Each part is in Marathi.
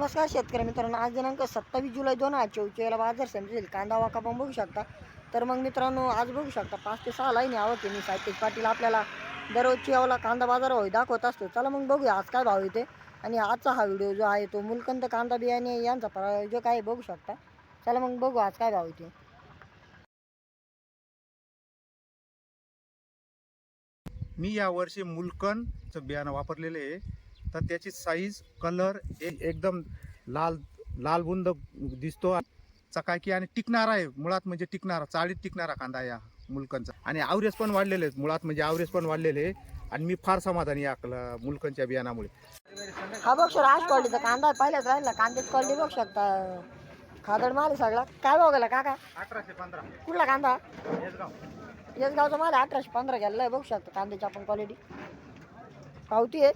नमस्कार शेतकरी मित्रांनो आज दिनांक सत्तावीस जुलै दोन हजार चोवीस बाजार समजेल कांदा वाका पण बघू शकता. तर मग मित्रांनो आज बघू शकता पाच ते सहा लाईन आवडते मी साहित्य पाटील आपल्याला दररोजची यावला कांदा बाजार होई दाखवत असतो. चला मग बघूया आज काय भाव येते. आणि आजचा हा व्हिडिओ जो आहे तो मुलकंद कांदा बियाणे यांचा प्रायोजक आहे बघू शकता. चला मग बघू आज काय भाव येते. मी यावर्षी मुलकनचं बियाणं वापरलेले आहे. तर त्याची साईज कलर एकदम लाल लाल बुंद दिसतो. चकाकी आणि टिकणारा आहे. मुळात म्हणजे टिकणारा चाळीत टिकणारा कांदा या मुलकनचा आणि आवरेज पण वाढलेले आहेत. मुळात म्हणजे आवरेज पण वाढलेले आहे. आणि मी फार समाधानी या कल- मुलकनच्या बियाणामुळे हा बघ सर आज क्वालिटीचा कांदा. पहिल्याच राहिला कांद्याची क्वालिटी बघू शकता. खादड माल सगळा. काय गेला काका? अठराशे पंधरा. कुठला कांदा? येस गावचा माल अठराशे पंधरा गेला बघू शकता कांद्याची आपण क्वालिटी पावती आहे.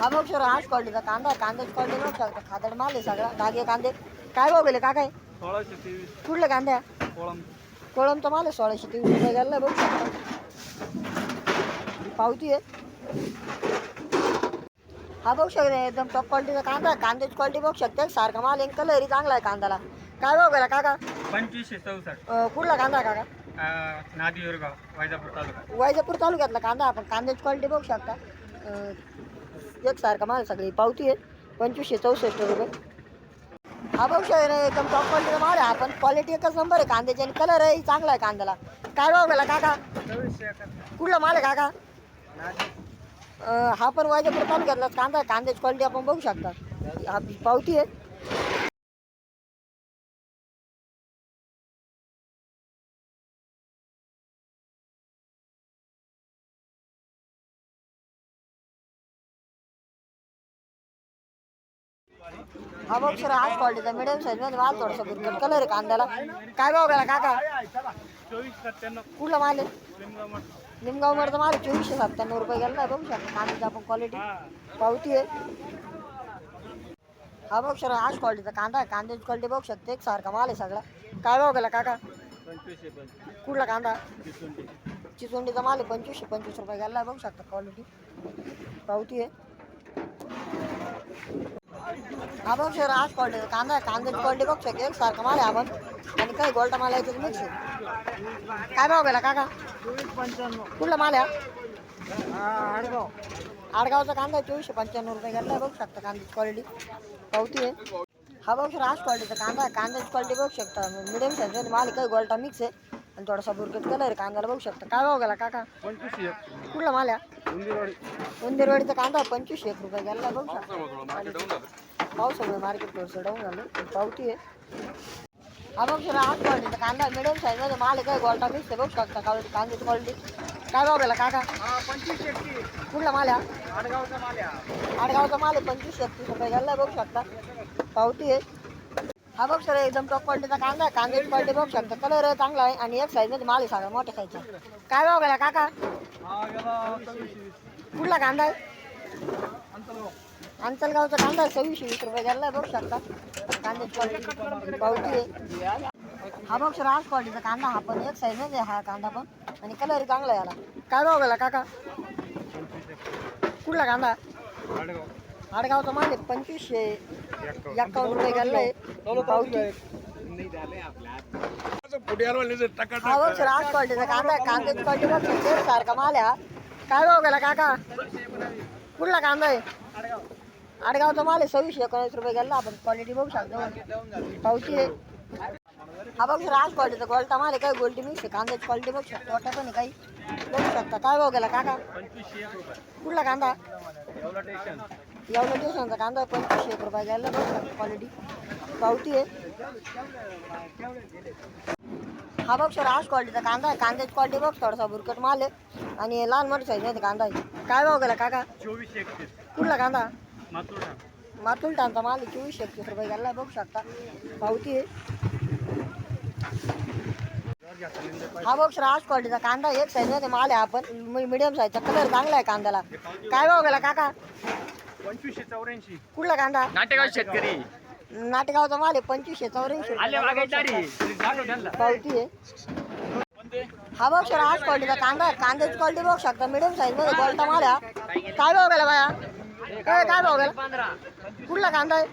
हा सर आज क्वालिटीचा कांदा आहे. क्वालिटी बघू शकता खादड माल आहे सगळा. डागे कांदे. काय भाव गेले काका सोळाशे तेवीस. कुठले कांद्या? कोळम कोळमचा माल आहे. सोळाशे तेवीस रुपये गेला बघू शकता. पावती आहे. हा बघू शकता. एकदम टॉप क्वालिटीचा कांदा आहे. कांद्याची क्वालिटी बघू शकते. सारखा माल आहे. कलरही चांगला आहे कांद्याला. काय भाव गेला काका? पंचवीसशे चौसष्ट. अं, कुठला कांदा आहे काका? नादी वैजापूर तालुका. वैजापूर तालुक्यातला कांदा आपण कांद्याची क्वालिटी बघू शकता. अं, एकसारखा माल सगळी पावती आहे. पंचवीसशे चौसष्ट रुपये. हा बघू शकता एकदम टॉप क्वालिटीचा माल आहे. आपण क्वालिटी एकच नंबर आहे. कांद्याची आणि कलरही चांगला आहे कांद्याला. काय भाव गेला काका? चोवीसशे कुठला माल आहे काका? अं, हा पण वैजापूर तालुक्यातलाच कांदा आहे. कांद्याची क्वालिटी आपण बघू शकता. हा पावती आहे. हा बघ सर आज क्वालिटीचा मिडियम साईजमध्ये माल थोडासा बुरकट कलर आहे कांद्याला. काय भाव गेला काका? चोवीस सत्त्याण्णव. कुठला माल आहे. निमगावमध्ये माल चोवीसशे सत्त्याण्णव रुपये गेला आहे बघू शकता. कांद्याची आपण क्वालिटी पावती आहे. हा बघ सर आज क्वालिटीचा कांदा आहे. कांद्याची क्वालिटी बघू शकते. एक सारखा माल आहे सगळा. काय भाव गेला काका? कुठला कांदा? चिचुंडी. चिचोंडीचा माल आहे पंचवीसशे पंचवीस रुपये गेला बघू शकता क्वालिटी पावती आहे. हा बघ सर आज क्वालिटीचा कांदा आहे कांद्याची क्वालिटी बघू शकते एक सारखं माल आहे आपण. आणि काही गोल्टा माल आहे मिक्स काय भाव गेला काका? कुठला माल आहे? आडगाव आडगावचा कांदा आहे चोवीसशे पंच्याण्णव रुपये घेतला बघू शकता कांद्याची क्वालिटी पावती आहे. हा बघ सर आज क्वालिटीचा कांदा आहे. कांद्याची क्वालिटी बघू शकता. मिडियम साईज माल काही गोल्टा मिक्स आहे. आणि थोडासा बुरकट कलर कांद्याला बघू शकता. काय भाव गेला काका? पंचवीसशे एक. कुठला माल आहे? उंदीरवाडी. उंदीरवाडीचा कांदा आहे पंचवीसशे एक रुपये गेला बघू शकता. पावसामुळे मार्केट थोडंसं डाऊन झालं. पावती आहे. हा बघ सर आज क्वालिटीचा कांदा मिडियम साईजमध्ये माल आहे काही गोल्टा मिक्स आहे बघू शकता क्वालिटी कांद्याची क्वालिटी काय भाव गेला काका? हा पंचवीसशे एकतीस कुठला माल आहे? आडगावचा माल्या आडगावचा माल आहे पंचवीस छत्तीस रुपये घ्यायला बघू शकता. पावती आहे. हा बघ सर एकदम टॉप क्वालिटीचा कांदा आहे. कांद्याची क्वालिटी बघ शकता कलर चांगला आहे. आणि एक साईजमध्ये माल आहे सगळा मोठ्या साईजचा काय भाव गेला काका? कुठला कांदा आहे? अंतर्गाव अंचलगावचा कांदा आहे सव्वीसशे वीस रुपये घ्यायला बघ शकता कांद्याची क्वालिटी पावती आहे. हा बघ सर आज क्वालिटीचा कांदा हा पण एक साईजमध्ये हा कांदा पण. आणि कलर चांगला आहे याला. काय भाव गेला काका? कुठला कांदा? आडगाव. आडगावचा माल आहे पंचवीसशे एक्कावन्न रुपये आहे. पावती हा बघ सर आज क्वालिटीचा कांदा आहे. कांद्याची क्वालिटी बघ सर सारखा माल हा. काय भाव गेला काका? कुठला कांदा आहे? आडगावचा माल आहे सव्वीसशे एकोणीस रुपये गेला. आपण क्वालिटी बघू शकतो. पावती आहे. हा बघ सर आज क्वालिटीचा गोल्टा माल आहे. काय गोल्टी मिक्स आहे कांद्याची क्वालिटी बघू शकतो. वाटत पण आहे काही. बघू शकता. काय भाव गेला काका? कुठला कांदा? एवढ्या दिवसांचा कांदा आहे पंचवीसशे एक रुपये घ्यायला बघू शकता क्वालिटी पावती आहे. हा बघ सर आज क्वालिटीचा कांदा आहे. कांद्याची क्वालिटी बघ थोडासा बुरकट माल आहे. आणि लहान मोठी साईज कांदा आहे. काय भाव गेला काका? चोवीसशे एकतीस. कुठला कांदा? मातुल टांचा माल आहे चोवीसशे एकतीस रुपये घ्यायला बघू शकता. पावती आहे. हा बघ सर आज क्वालिटीचा कांदा. एक साईजमध्ये माल आहे आपण मिडियम साईजचा कलर चांगला आहे कांद्याला. काय भाव गेला काका? पंचवीसशे चौऱ्याऐंशी. कुठला कांदा? नाटेगाव शेतकरी. नाटगावचा माल आहे पंचवीसशे चौऱ्याऐंशी. आले वागायची पावती आहे. हा बघ सर आज क्वालिटीचा कांदा आहे. कांद्याची क्वालिटी बघू शकता. मिडियम साईजमध्ये क्वालिटी माल. काय भाव गेला बाया? काय काय भाव गेला? कुठला कांदा आहे?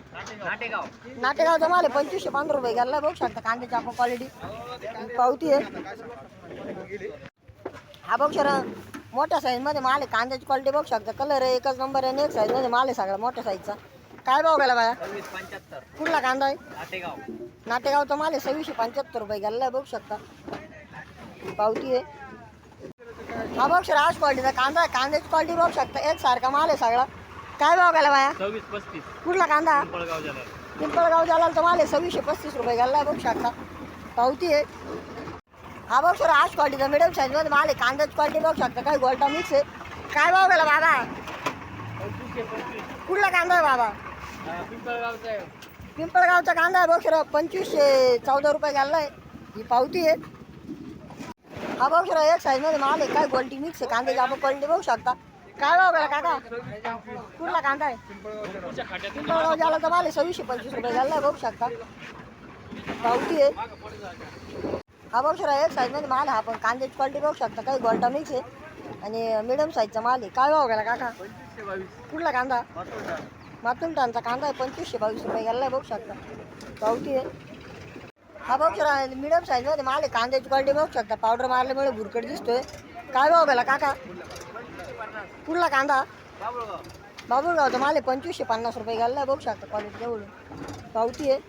नाटेगाव. नाटेगावचा माल आहे. पंचवीसशे पंधरा रुपये गेला. बघू शकता कांद्याची आपण क्वालिटी पावती आहे. हा बघ सर मोठ्या साईजमध्ये माल आहे. कांद्याची क्वालिटी बघू शकता. कलर आहे एकच नंबर आहे एक साईजमध्ये माल आहे सगळा मोठ्या साईजचा काय भाव गेला बाया? कुठला कांदा आहे? नाटेगाव. नाटेगावचा माल आहे सव्वीसशे पंच्याहत्तर रुपये गेला बघू शकता. पावती आहे. हा बघ सर आज क्वालिटीचा कांदा आहे. कांद्याची क्वालिटी बघू शकता. एक सारखा माल आहे सगळा. काय भाव गेला बाया? सव्वीस पस्तीस. कुठला कांदा? पिंपळगाव पिंपळगाव जालाल माल आहे सव्वीसशे पस्तीस रुपये घालला बघू शकता. पावती आहे. हा बघ सर आज क्वालिटीचा मिडियम साईजमध्ये माल आहे. कांद्याची क्वालिटी बघू शकता. काय गोल्टा मिक्स आहे. काय भाव गेला बाबा? कुठला कांदा आहे बाबा? पिंपळगावचा कांदा आहे बघ सर. पंचवीसशे चौदा रुपये घालला आहे ही पावती आहे. हा बघ सर एक साईजमध्ये माल आहे. काय क्वालिटी मिक्स आहे? कांद्याची आपण क्वालिटी बघू शकता. काय भाव गेला काका? कुठला कांदा आहे? पिंपळगाव जालाचा माल आहे. सव्वीसशे पंचवीस रुपये घालला आहे बघू शकता. पावती आहे. हा बघ सर एक साईजमध्ये माल हा आपण कांद्याची क्वालिटी बघू शकता काही गोल्टा मिक्स आहे. आणि मिडियम साईजचा माल आहे. काय भाव गेला काका? कुठला कांदा? मातुलटांचा कांदा आहे पंचवीसशे बावीस रुपये. गेला आहे बघू शकता. पावती आहे. हा बघ सर मिडियम साईजमध्ये माल आहे. कांद्याची क्वालिटी बघू शकता. पावडर मारल्यामुळे भुरकट दिसतोय. काय भाव गेला काका? कुठला कांदा? बाबुळगावचा माल आहे पंचवीसशे पन्नास रुपये. घालला बघू शकता क्वालिटी जवळ पावती आहे.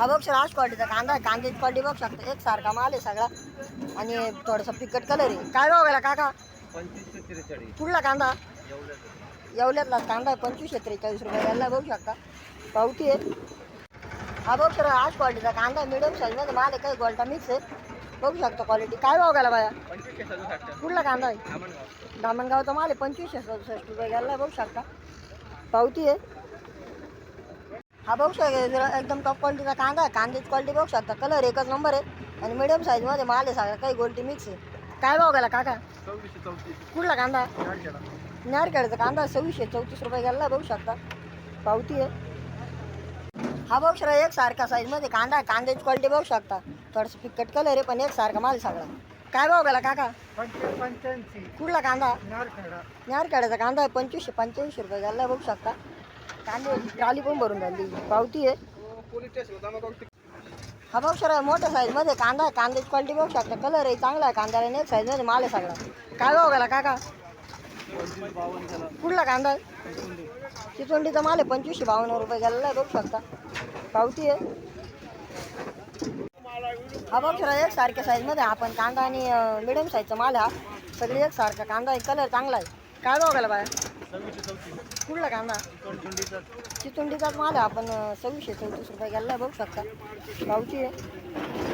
हा बघ सर आज क्वालिटीचा कांदा आहे. कांद्याची क्वालिटी बघू शकता. एक सारखा माल आहे सगळा. आणि थोडासा पिकट कलर आहे. काय भाव गेला काका? कुठला कांदा? येवल्यातला कांदा आहे. पंचवीसशे त्रेचाळीस रुपये. घालला बघू शकता. पावती आहे. हा बघ सर आज क्वालिटीचा कांदा मिडियम साईजमध्ये माल आहे. काही गोल्टा मिक्स आहे. बघू शकतो क्वालिटी काय भाव गेला बाया? कुठला कांदा आहे. धामणगाव. दामणगावचा माल आहे. पंचवीसशे सदुसष्ट रुपये. घालला बघू शकता. पावती आहे. हा बघू शकता एकदम टॉप क्वालिटीचा कांदा आहे. कांद्याची क्वालिटी बघू शकता. कलर एकच नंबर आहे. आणि मिडियम साईजमध्ये माल आहे सगळा काही गोल्टी मिक्स आहे. काय भाव गेला काका? कुठला कांदा? नारखेडचा कांदा सव्वीसशे चौतीस रुपये गेला बघू शकता. पावती आहे. हा बघ सर एक सारखा साईजमध्ये कांदा आहे. कांद्याची क्वालिटी बघू शकता. थोडंसं पिकट कलर आहे पण एक सारखा माल सगळा. काय भाव गेला काका? कुठला कांदा? नारखेडा. नारखेड्याचा कांदा आहे पंचवीसशे पंच्याऐंशी रुपये गेला बघू शकता. कांदे ट्रॉली पण भरून झाली पावती आहे. हा बघ सर मोठ्या साईजमध्ये कांदा आहे. कांद्याची क्वालिटी बघू शकता. कलर आहे चांगला आहे. कांद्याला आणि एक साईजमध्ये माल आहे सगळा. काय भाव गेला काका? कुठला कांदा आहे? चिचोंडीचा माल आहे पंचवीसशे बावन्न रुपये गेलेला आहे बघू शकता. पावती आहे. हा बघ सर एक सारख्या साईजमध्ये आपण कांदा आणि मिडियम साईजचा माल हा. सगळी एक सारखा कांदा आहे. कलर चांगला आहे. काय भाव गेला बाहेर कुठला कांदा? चितुंडीचा. चिचुंडीचाच माल आपण सव्वीसशे चौतीस रुपये गेला बघू शकता. गावची आहे.